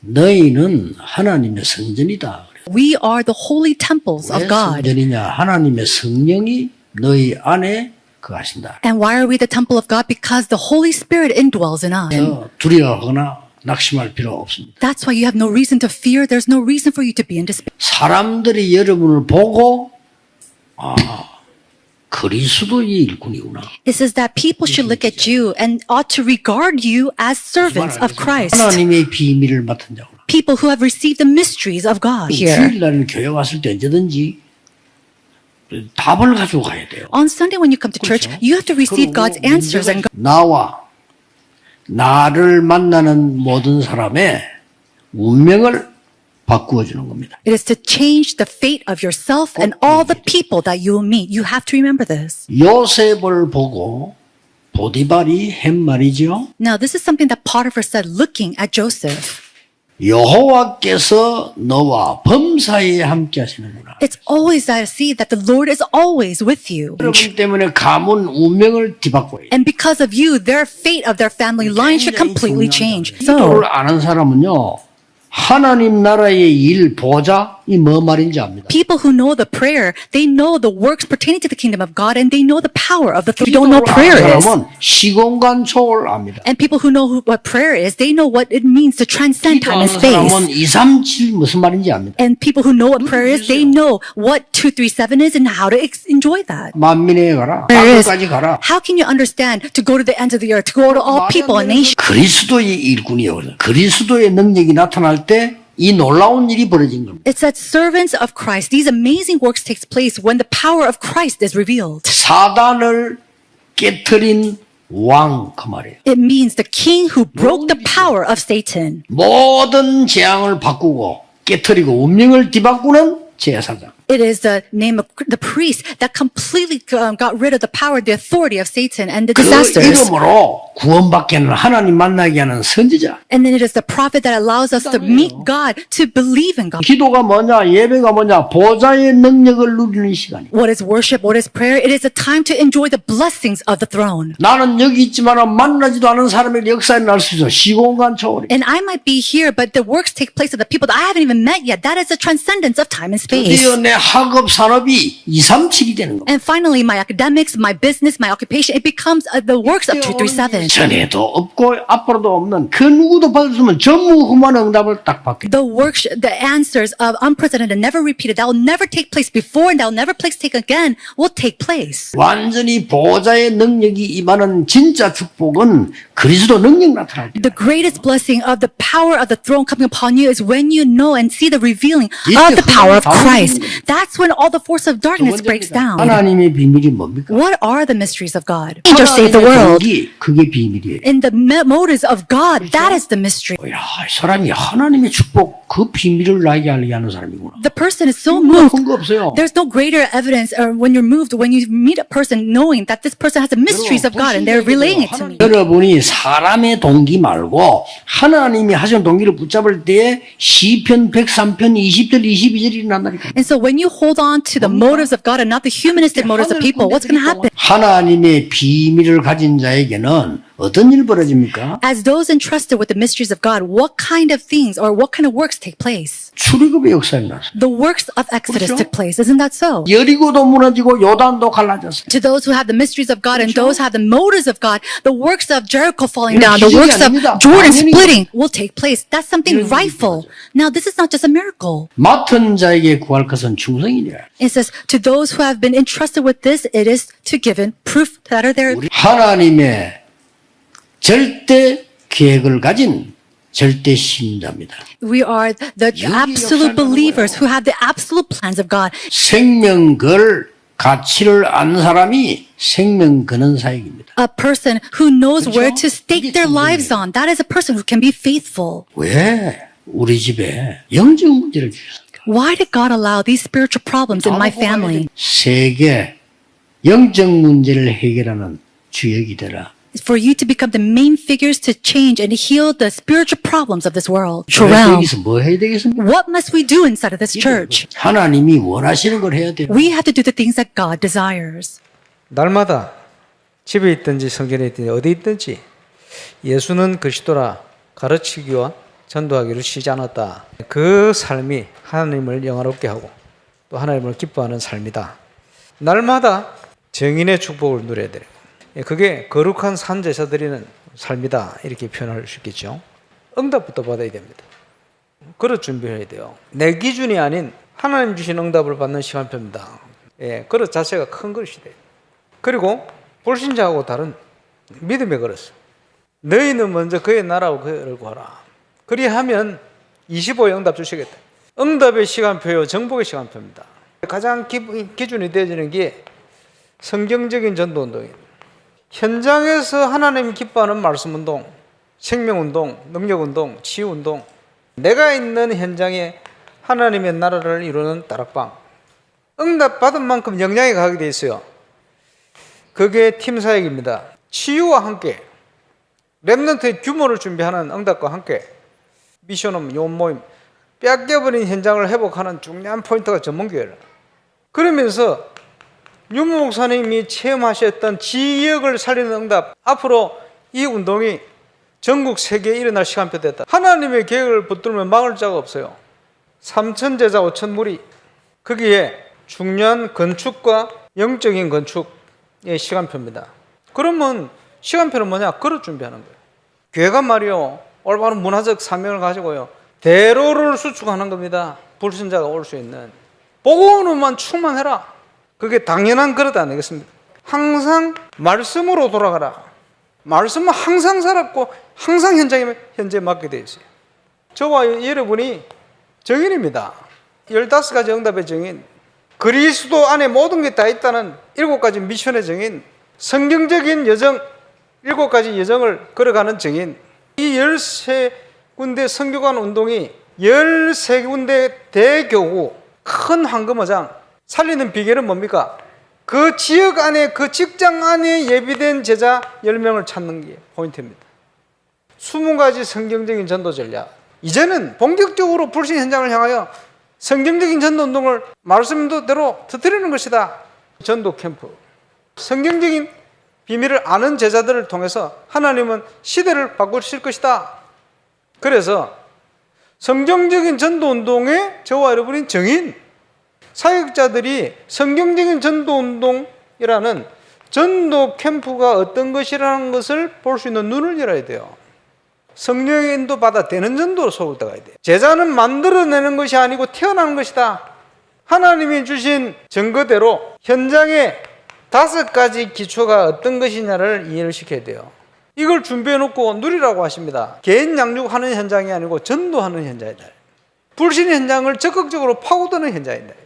너희는 하나님의 성전이다. We are the holy temples 왜 of God. 성전이냐? 하나님의 성령이 너희 안에 거하신다. And why are we the temple of God? Because the Holy Spirit indwells in us. 그래서 두려워하거나 낙심할 필요 없습니다. That's why you have no reason to fear. There's no reason for you to be in despair. 사람들이 여러분을 보고 아 그리스도의 일꾼이구나. It says that people should look at you and ought to regard you as servants of Christ. 하나님의 비밀을 맡은 자구나. People who have received the mysteries of God here. 주일날 교회 왔을 때 언제든지 답을 가지고 가야 돼요. On Sunday, when you come to church, you have to receive God's answers and 문제가 나와 나를 만나는 모든 사람의 운명을 바꾸어 주는 겁니다. It is to change the fate of yourself and all the people that you will meet. You have to remember this. 요셉을 보고 보디발이 한 말이죠. Now, this is something that Potiphar said looking at Joseph. 여호와께서 너와 범사에 함께 하시는구나. It's always that I see that the Lord is always with you. 여러분 때문에 가문 운명을 뒤바꿔야 돼. And because of you, their fate of their family line should completely change. So, 기도를 아는 사람은요. 하나님 나라의 일 보자 이 뭐 말인지 압니다. people who know the prayer, they know the works pertaining to the kingdom of God and they know the power of the If you don't know prayer is. 사람은 시공간 초월 압니다. And people who know what prayer is, they know what it means to transcend time and space. 사람은 2, 3, 7 무슨 말인지 압니다. And people who know what prayer is, they know what 237 is and how to enjoy that. 만민에 가라. 땅끝까지 가라. how can you understand to go to the ends of the earth, to go to all people and nations? 그리스도의 일꾼이요. 그리스도의 능력이 나타날 때 이 놀라운 일이 벌어진 겁니다. It's that servants of Christ, these amazing works takes place when the power of Christ is revealed. 사단을 깨뜨린 왕 그 말이에요. It means the king who broke the power of Satan. 모든 재앙을 바꾸고 깨뜨리고 운명을 뒤바꾸는 제사장. It is the name of the priest that completely um, got rid of the power, the authority of Satan and the 그 disasters. 이름으로 구원받게 하는 하나님 만나게 하는 선지자. And then it is the prophet that allows us to meet God, to believe in God. 기도가 뭐냐 예배가 뭐냐 보좌의 능력을 누리는 시간이. What is worship? What is prayer? It is a time to enjoy the blessings of the throne. 나는 여기 있지만 만나지도 않은 사람의 역사에 날 수 있어. 시공간 초월이. And I might be here, but the works take place of the people that I haven't even met yet. That is the transcendence of time and space. 드디어 내 학업 산업이 2, 3, 7이 되는 겁니다. And finally, my academics, my business, my occupation, it becomes uh, the works of 237. 전에도 없고 앞으로도 없는 그 누구도 없는 전무후무한 응답을 딱 받게. The works, the answers of unprecedented, never repeated, that will never take place before and that will never place take again, will take place. 완전히 보좌의 능력이 임하는 진짜 축복은 그리스도 능력 나타날 때. The greatest blessing of the power of the throne coming upon you is when you know and see the revealing 이때 of the power of 흐름이 Christ. 다운됩니다. That's when all the force of darkness breaks down. 하나님의 비밀이 뭡니까? What are the mysteries of God? Or save the 하나님의 world. 동기, 그게 비밀이에요. In the me- motives of God, that is the mystery. 야, 이 사람이 하나님의 축복 그 비밀을 나에게 알게 하는 사람이구나. The person is so moved. 그런 거 없어요. There's no greater evidence or when you're moved, when you meet a person knowing that this person has the mysteries of God and they're relaying it to me. 여러분이 사람의 동기 말고 하나님이 하신 동기를 붙잡을 때에 시편 103편 20절 22절이 난다니까. And so when you hold on to the motives of God and not the humanistic motives of people, what's going to happen? 하나님의 비밀을 가진 자에게는 어떤 일 벌어집니까? As those entrusted with the mysteries of God, what kind of things or what kind of works take place? 출애굽의 역사에 나서 The works of Exodus 그렇죠? took place. Isn't that so? 여리고도 무너지고 요단도 갈라졌어요. To those who have the mysteries of God and those who have the motives of God, the works of Jericho falling 이건 down, the 기적이 works of 아닙니다. Jordan 당연히 splitting will take place. That's something 이런 일이 rightful. Now, this is not just a miracle. 맡은 자에게 구할 것은 충성이냐. It says, to those who have been entrusted with this, it is to given proof that are there. 하나님의 절대 계획을 가진 절대 신자입니다. We are the absolute believers who have the absolute plans of God. 생명 걸 가치를 아는 사람이 생명 거는 사역입니다. A person who knows 그렇죠? where to stake their lives on. That is a person who can be faithful. 왜 우리 집에 영적 문제를 주셨습니까? Why did God allow these spiritual problems in my family? 세계 영적 문제를 해결하는 주역이 되라. For you to become the main figures to change and heal the spiritual problems of this world. realm. 여기서 뭐 해야 되겠습니까? What must we do inside of this church? 하나님이 원하시는 걸 해야 돼요. We have to do the things that God desires. 날마다 집에 있든지 성전에 있든지 어디 있든지 예수는 그리스도라 가르치기와 전도하기로 쉬지 않았다. 그 삶이 하나님을 영화롭게 하고 또 하나님을 기뻐하는 삶이다. 날마다 정인의 축복을 누려야 돼요. 예, 그게 거룩한 산 제사 드리는 삶이다. 이렇게 표현할 수 있겠죠. 응답부터 받아야 됩니다. 그릇 준비해야 돼요. 내 기준이 아닌 하나님 주신 응답을 받는 시간표입니다. 예, 그릇 자체가 큰 그릇이 돼요. 그리고 불신자하고 다른 믿음의 그릇. 너희는 먼저 그의 나라와 그를 구하라. 그리하면 25의 응답 주시겠다. 응답의 시간표요, 정복의 시간표입니다. 가장 기, 기준이 되어지는 게 성경적인 전도 운동입니다. 현장에서 하나님 기뻐하는 말씀 운동, 생명 운동, 능력 운동, 치유 운동. 내가 있는 현장에 하나님의 나라를 이루는 다락방. 응답 받은 만큼 영향이 가게 돼 있어요. 그게 팀 사역입니다. 치유와 함께 랩런트의 규모를 준비하는 응답과 함께 미션홈 요원 모임 뺏겨버린 현장을 회복하는 중요한 포인트가 전문교회라. 그러면서 유무 목사님이 체험하셨던 지역을 살리는 응답 앞으로 이 운동이 전국 세계에 일어날 시간표 됐다. 하나님의 계획을 붙들면 막을 자가 없어요. 삼천 제자 오천 무리 거기에 중요한 건축과 영적인 건축의 시간표입니다. 그러면 시간표는 뭐냐? 그릇 준비하는 거예요. 교회가 말이요 올바른 문화적 사명을 가지고요 대로를 수축하는 겁니다. 불신자가 올 수 있는 복음으로만 충만해라. 그게 당연한 그릇 아니겠습니까? 항상 말씀으로 돌아가라. 말씀은 항상 살았고 항상 현장에 현재 맡게 돼 있어요. 저와 여러분이 정인입니다. 15가지 응답의 정인, 그리스도 안에 모든 게 다 있다는 일곱 가지 미션의 정인, 성경적인 여정, 일곱 가지 여정을 걸어가는 정인, 이 13군데 성교관 운동이 13군데 대교구, 큰 황금어장, 살리는 비결은 뭡니까? 그 지역 안에, 그 직장 안에 예비된 제자 10명을 찾는 게 포인트입니다. 20가지 성경적인 전도 전략. 이제는 본격적으로 불신 현장을 향하여 성경적인 전도 운동을 말씀대로 터뜨리는 것이다. 전도 캠프. 성경적인 비밀을 아는 제자들을 통해서 하나님은 시대를 바꾸실 것이다. 그래서 성경적인 전도 운동의 저와 여러분인 정인, 사역자들이 성경적인 전도 운동이라는 전도 캠프가 어떤 것이라는 것을 볼 수 있는 눈을 열어야 돼요. 성령의 인도 받아 되는 전도로 속을 들어가야 돼요. 제자는 만들어내는 것이 아니고 태어나는 것이다. 하나님이 주신 증거대로 현장에 다섯 가지 기초가 어떤 것이냐를 이해를 시켜야 돼요. 이걸 준비해 놓고 누리라고 하십니다. 개인 양육하는 현장이 아니고 전도하는 현장이다. 불신 현장을 적극적으로 파고드는 현장이다.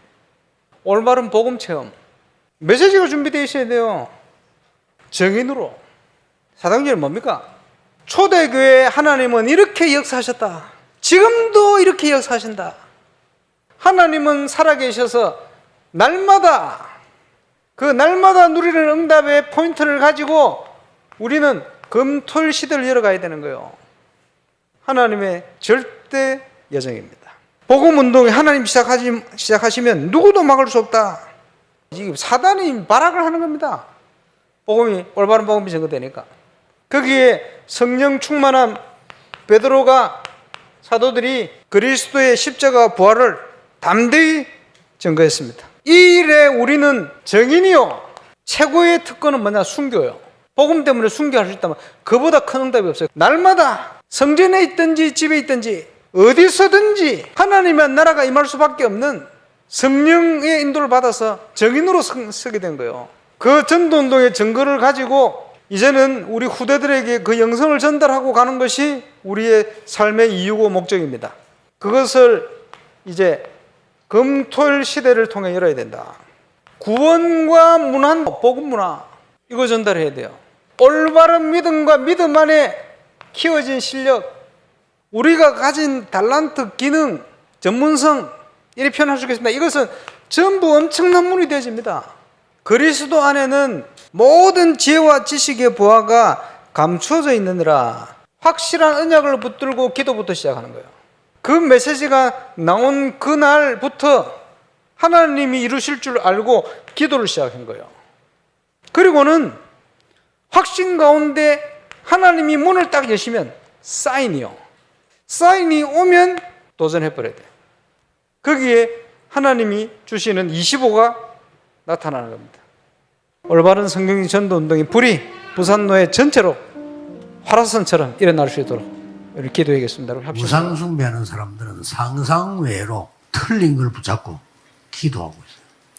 올바른 복음 체험. 메시지가 준비되어 있어야 돼요. 정인으로. 사도행전은 뭡니까? 초대교회 하나님은 이렇게 역사하셨다. 지금도 이렇게 역사하신다. 하나님은 살아계셔서 날마다 그 날마다 누리는 응답의 포인트를 가지고 우리는 금토일 시대를 열어가야 되는 거예요. 하나님의 절대 여정입니다. 복음 운동이 하나님 시작하시, 시작하시면 누구도 막을 수 없다. 지금 사단이 발악을 하는 겁니다. 복음이 올바른 복음이 증거되니까. 거기에 성령 충만한 베드로가 사도들이 그리스도의 십자가 부활을 담대히 증거했습니다. 이 일에 우리는 정인이요. 최고의 특권은 뭐냐? 순교요. 복음 때문에 순교할 수 있다면 그보다 큰 응답이 없어요. 날마다 성전에 있든지 집에 있든지 어디서든지 하나님의 나라가 임할 수밖에 없는 성령의 인도를 받아서 정인으로 서- 서게 된 거예요. 그 전도 운동의 증거를 가지고 이제는 우리 후대들에게 그 영성을 전달하고 가는 것이 우리의 삶의 이유고 목적입니다. 그것을 이제 금토일 시대를 통해 열어야 된다. 구원과 문화, 복음 문화 이거 전달해야 돼요. 올바른 믿음과 믿음 안에 키워진 실력, 우리가 가진 달란트, 기능, 전문성 이렇게 표현할 수 있겠습니다. 이것은 전부 엄청난 문이 되어집니다. 그리스도 안에는 모든 지혜와 지식의 보화가 감추어져 있느니라 확실한 언약을 붙들고 기도부터 시작하는 거예요. 그 메시지가 나온 그날부터 하나님이 이루실 줄 알고 기도를 시작한 거예요. 그리고는 확신 가운데 하나님이 문을 딱 여시면 사인이요. 사인이 오면 도전해버려야 돼. 거기에 하나님이 주시는 25가 나타나는 겁니다. 올바른 성경 전도 운동이 불이 부산노예 전체로 화라산처럼 일어날 수 있도록 우리 기도하겠습니다. 우리 합시다. 우상 숭배하는 사람들은 상상 외로 틀린 걸 붙잡고 기도하고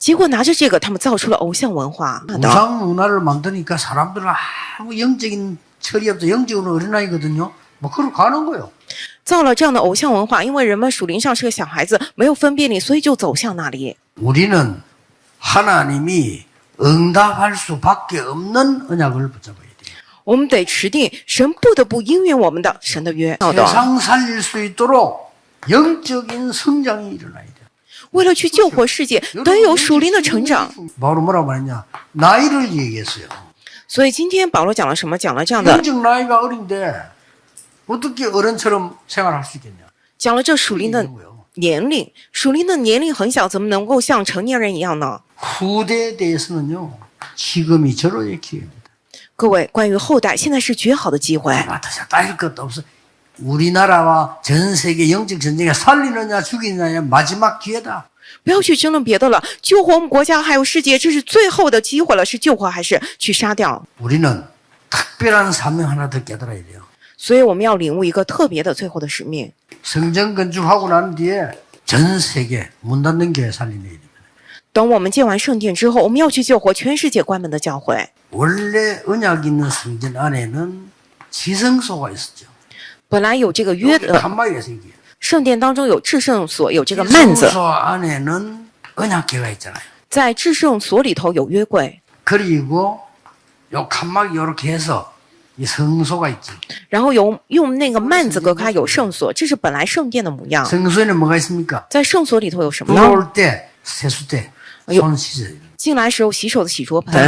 结果拿着这个，他们造出了偶像文化。 우상 문화를 만드니까 사람들은 아무 영적인 철이 없어 영적으로 어린아이거든요. 뭐 그러 가는 거예요. 造了这样的偶像文化，因为人们属灵上是个小孩子，没有分辨力，所以就走向那里。 우리는 하나님이 응답할 수밖에 없는 언약을 붙잡아야 돼요. 我们得持定神不得不应允我们的神的约。好的， 세상 살릴 수 있도록 영적인 성장이 일어나야 돼요. 为了去救活世界，得有属灵的成长。 바로 뭐라고 말했냐? 나이를 얘기했어요. 所以今天保罗讲了什么？讲了这样的， 영적 나이가 어린데 어떻게 어른처럼 생활할 수 있겠냐? 讲了这属灵的 이거고요. 年龄，属灵的年龄很小，怎么能够像成年人一样呢？ 후대에 대해서는요. 지금이 절호의 기회입니다. 各位，关于后代，现在是绝好的机会。 아, 다시 따질 것도 없어. 우리나라와 전 세계 영적 전쟁에 살리느냐 죽이느냐의 마지막 기회다. 不要去争论别的了，救活我们国家还有世界，这是最后的机会了，是救活还是去杀掉？ 우리는 특별한 사명 하나 더 깨달아야 돼요. 所以我们要领悟一个特别的最后的使命。 성전 건축하고 난 뒤에 전 세계 문 닫는 교회 살리는 일입니다. 等我们建完圣殿之后，我们要去救活全世界关门的教会。 원래 언약 있는 성전 안에는 지성소가 있었죠. 本来有这个约的圣殿当中有至圣所，有这个幔子。在至圣所里头有约柜。然后用用那个幔子隔开有圣所，这是本来圣殿的模样。在圣所里头有什么？进来时候洗手的洗桌盆。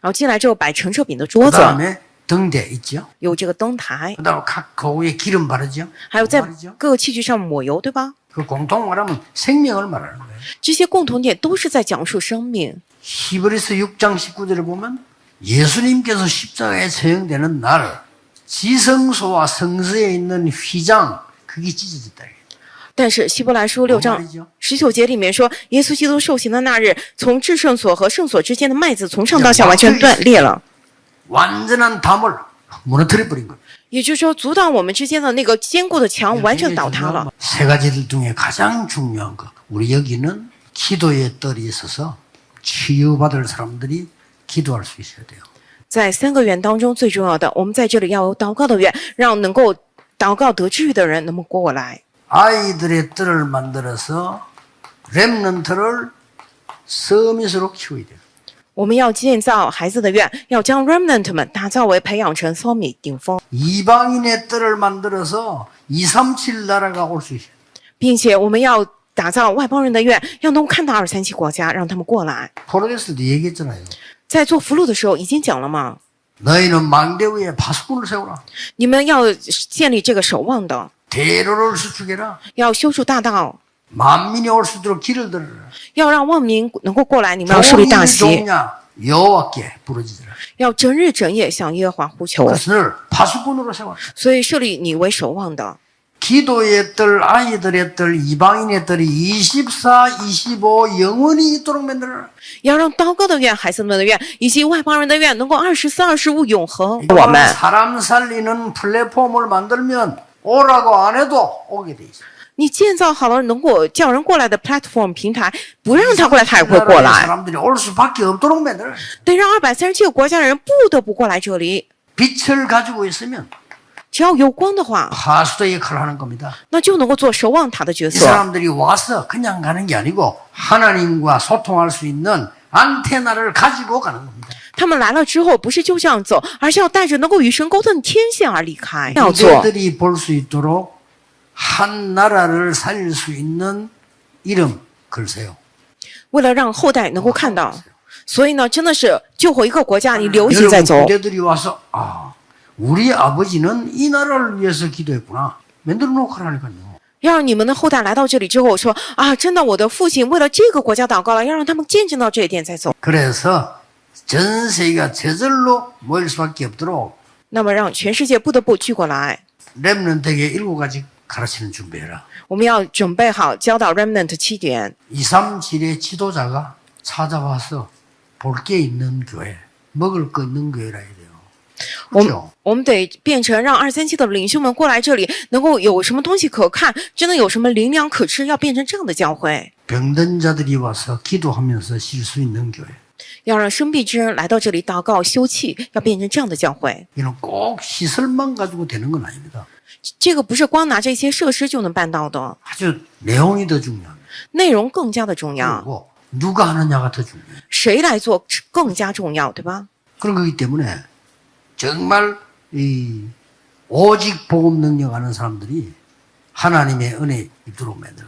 然后进来之后摆陈设饼的桌子。 등대 있죠. 有这个灯台， 그 다음에 각 거기에 기름 바르죠. 还有在 말이죠. 各个器具上抹油，对吧？ 그 공통 말하면 생명을 말하는 거예요. 这些共同点都是在讲述生命。 히브리서 6장 19절에 보면 예수님께서 십자가에 처형되는 날 지성소와 성소에 있는 휘장 그게 찢어졌다. 但是希伯来书六章 말이죠. 十九节里面说，耶稣基督受刑的那日，从至圣所和圣所之间的麦子从上到下完全断裂了。 완전한 담을 무너뜨려 버린 거예요. 也就是说，阻挡我们之间的那个坚固的墙完全倒塌了。 세 가지들 중에 가장 중요한 거. 우리 여기는 기도의 뜰이 있어서 치유받을 사람들이 기도할 수 있어야 돼요. 在三个愿当中，最重要的，我们在这里要有祷告的愿，让能够祷告得治愈的人能够过来。 아이들의 뜰을 만들어서 렘넌트를 서밋으로 키워야 돼요. 我们要建造孩子的愿，要将 remnant 们打造为培养成 s o m i 顶峰， 이방인의 뜰을 만들어서 237 나라가 올 수 있어요. 并且我们要打造外邦人的愿，要能够看到二三七国家，让他们过来。 포르게스도 얘기했잖아요. 在做俘虏的时候已经讲了嘛， 너희는 망대 위에 파수꾼을 세우라. 你们要建立这个守望的， 대로를 수축해라. 要修筑大道， 만민이 올 수 있도록 길을 들어라. 要让万民能够过来。你们要设立大 종일 旗， 종냐 여호와께 부르짖으라. 要整日整夜向耶和华呼求。 그것을 파수꾼으로 세워라. 所以设立你为守望的， 기도의 뜰, 아이들의 뜰, 이방인의 뜰이 24, 25 영원히 있도록 만들어라. 要让祷告的愿、孩子们的愿以及外邦人的愿能够二十四、二十五永恒。我们 사람 살리는 플랫폼을 만들면 오라고 안 해도 오게 돼 있어. 你建造好了能够叫人过来的 platform 平台不让他过来他也会过来。得让二百三十七个国家的人不得不过来这里只要有光的话那就能够做守望塔的角色他们来了之后不是就这样走而是要带着能够与神沟通的天线而离开要做 한 나라를 살릴 수 있는 이름 글쎄요. 为了让后代能够看到，所以呢，真的是救活一个国家，你流行 여러분 在走。 후대들이 와서 아 우리 아버지는 이 나라를 위해서 기도했구나 만들어 놓고 하라니까요. 要让你们的后代来到这里之后说啊，真的，我的父亲为了这个国家祷告了，要让他们见证到这一点再走。 그래서 전 세계가 저절로 모일 수밖에 없도록 那么让全世界不得不聚过来， 렘넌트에게 일곱 가지 가르치는 준비해라. 我们要准备好教导 remnant 七点。 237의 지도자가 찾아와서 볼 게 있는 교회, 먹을 거 있는 교회라 해야 돼요. 我们 그렇죠? 我们得变成让二三七的领袖们过来这里，能够有什么东西可看，真的有什么灵粮可吃，要变成这样的教会， 병든 자들이 와서 기도하면서 쉴 수 있는 교회. 要让生病之人来到这里祷告休憩，要变成这样的教会。 이는 꼭 시설만 가지고 되는 건 아닙니다. 这个不是光拿这些设施就能办到的， 아주 내용이 더 중요합니다. 内容更加的重要， 그리고 누가 하느냐가 더 중요해요. 谁来做更加重要，对吧？ 그런 거기 때문에 정말 이 오직 복음 능력하는 사람들이 하나님의 은혜 입도록 만들어.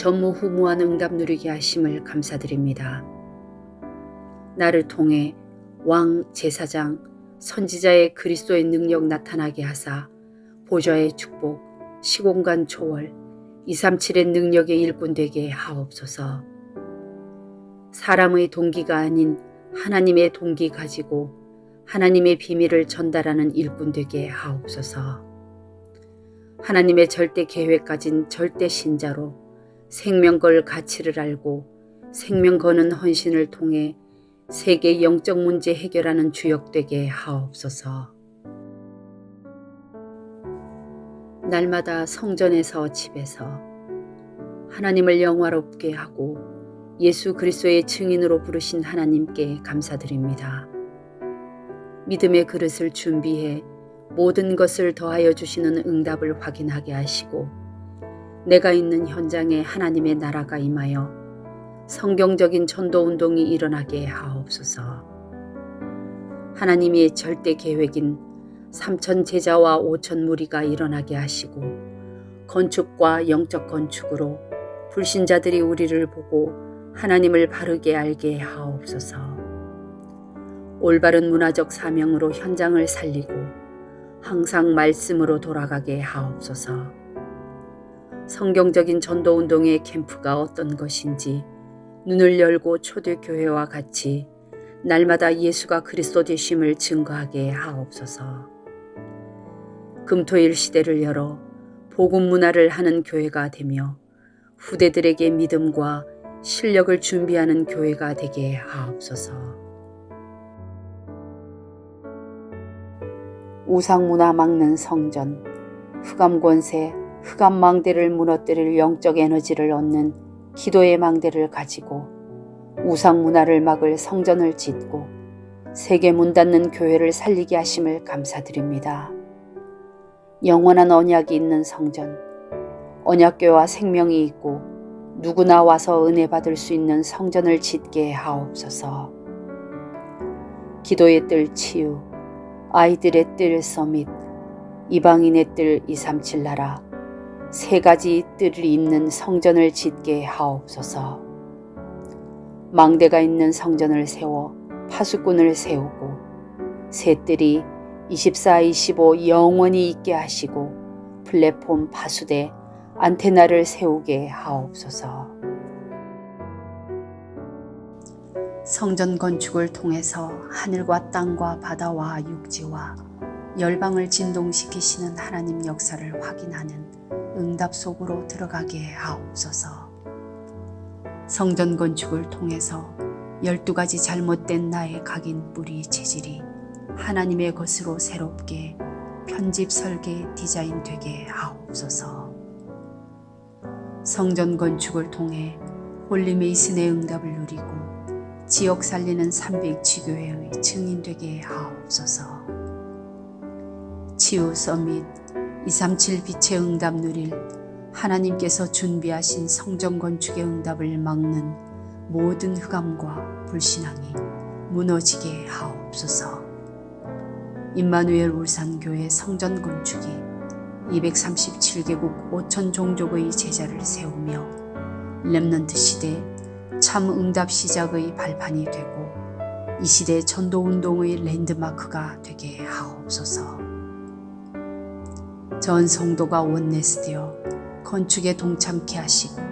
전무후무한 응답 누리게 하심을 감사드립니다. 나를 통해 왕 제사장 선지자의 그리스도의 능력 나타나게 하사 보좌의 축복 시공간 초월 237의 능력의 일꾼 되게 하옵소서. 사람의 동기가 아닌 하나님의 동기 가지고 하나님의 비밀을 전달하는 일꾼 되게 하옵소서. 하나님의 절대 계획 가진 절대 신자로 생명 걸 가치를 알고 생명 거는 헌신을 통해 세계 영적 문제 해결하는 주역 되게 하옵소서. 날마다 성전에서 집에서 하나님을 영화롭게 하고 예수 그리스도의 증인으로 부르신 하나님께 감사드립니다. 믿음의 그릇을 준비해 모든 것을 더하여 주시는 응답을 확인하게 하시고 내가 있는 현장에 하나님의 나라가 임하여 성경적인 전도 운동이 일어나게 하옵소서. 하나님의 절대 계획인 삼천 제자와 오천 무리가 일어나게 하시고 건축과 영적 건축으로 불신자들이 우리를 보고 하나님을 바르게 알게 하옵소서. 올바른 문화적 사명으로 현장을 살리고 항상 말씀으로 돌아가게 하옵소서. 성경적인 전도 운동의 캠프가 어떤 것인지 눈을 열고 초대 교회와 같이 날마다 예수가 그리스도 되심을 증거하게 하옵소서. 금토일 시대를 열어 복음 문화를 하는 교회가 되며 후대들에게 믿음과 실력을 준비하는 교회가 되게 하옵소서. 우상 문화 막는 성전, 흑암 권세, 흑암 망대를 무너뜨릴 영적 에너지를 얻는 기도의 망대를 가지고 우상 문화를 막을 성전을 짓고 세계 문 닫는 교회를 살리게 하심을 감사드립니다. 영원한 언약이 있는 성전, 언약교와 생명이 있고 누구나 와서 은혜 받을 수 있는 성전을 짓게 하옵소서. 기도의 뜰 치유, 아이들의 뜰 서밋, 이방인의 뜰 237 나라, 세 가지 뜰이 있는 성전을 짓게 하옵소서. 망대가 있는 성전을 세워 파수꾼을 세우고 새 뜰이 24, 25 영원히 있게 하시고 플랫폼 파수대 안테나를 세우게 하옵소서. 성전 건축을 통해서 하늘과 땅과 바다와 육지와 열방을 진동시키시는 하나님 역사를 확인하는 응답 속으로 들어가게 하옵소서. 성전 건축을 통해서 열두 가지 잘못된 나의 각인 뿌리 체질이 하나님의 것으로 새롭게 편집 설계 디자인 되게 하옵소서. 성전 건축을 통해 홀리 메이슨의 응답을 누리고 지역 살리는 300지교회의 증인 되게 하옵소서. 치유 서밋 237 빛의 응답 누릴 하나님께서 준비하신 성전 건축의 응답을 막는 모든 흑암과 불신앙이 무너지게 하옵소서. 임마누엘 울산교회 성전 건축이 237개국 5천 종족의 제자를 세우며 렘넌트 시대 참 응답 시작의 발판이 되고 이 시대 전도 운동의 랜드마크가 되게 하옵소서. 전 성도가 원내스되어 건축에 동참케 하시고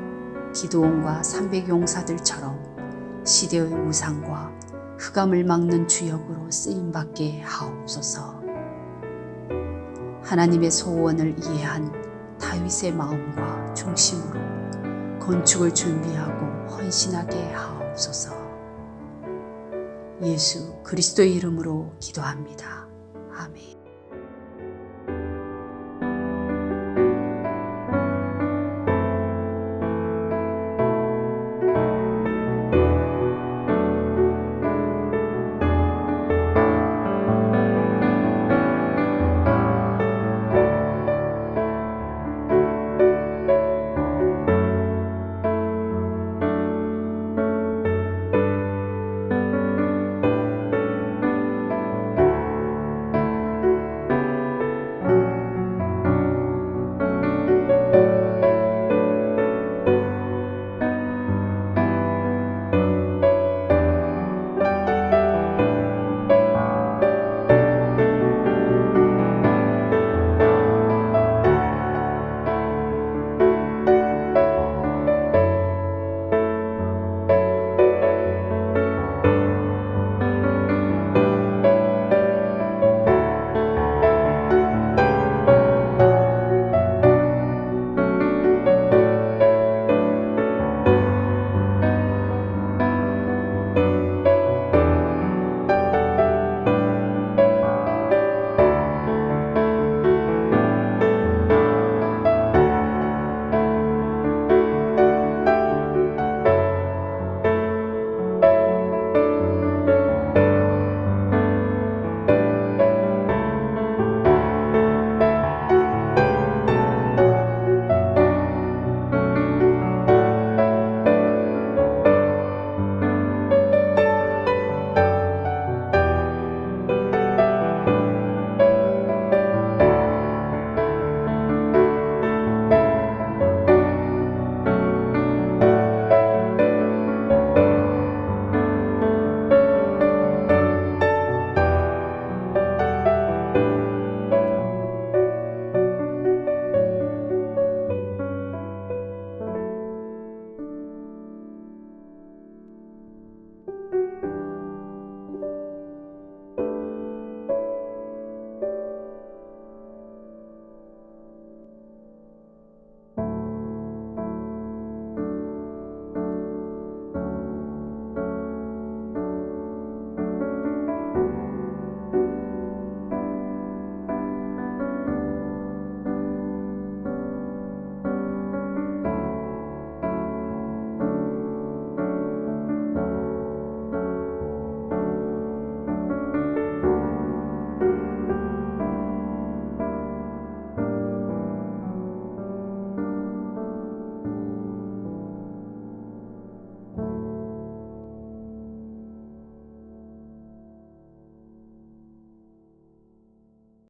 기도원과 300용사들처럼 시대의 우상과 흑암을 막는 주역으로 쓰임 받게 하옵소서. 하나님의 소원을 이해한 다윗의 마음과 중심으로 건축을 준비하고 헌신하게 하옵소서. 예수 그리스도의 이름으로 기도합니다. 아멘.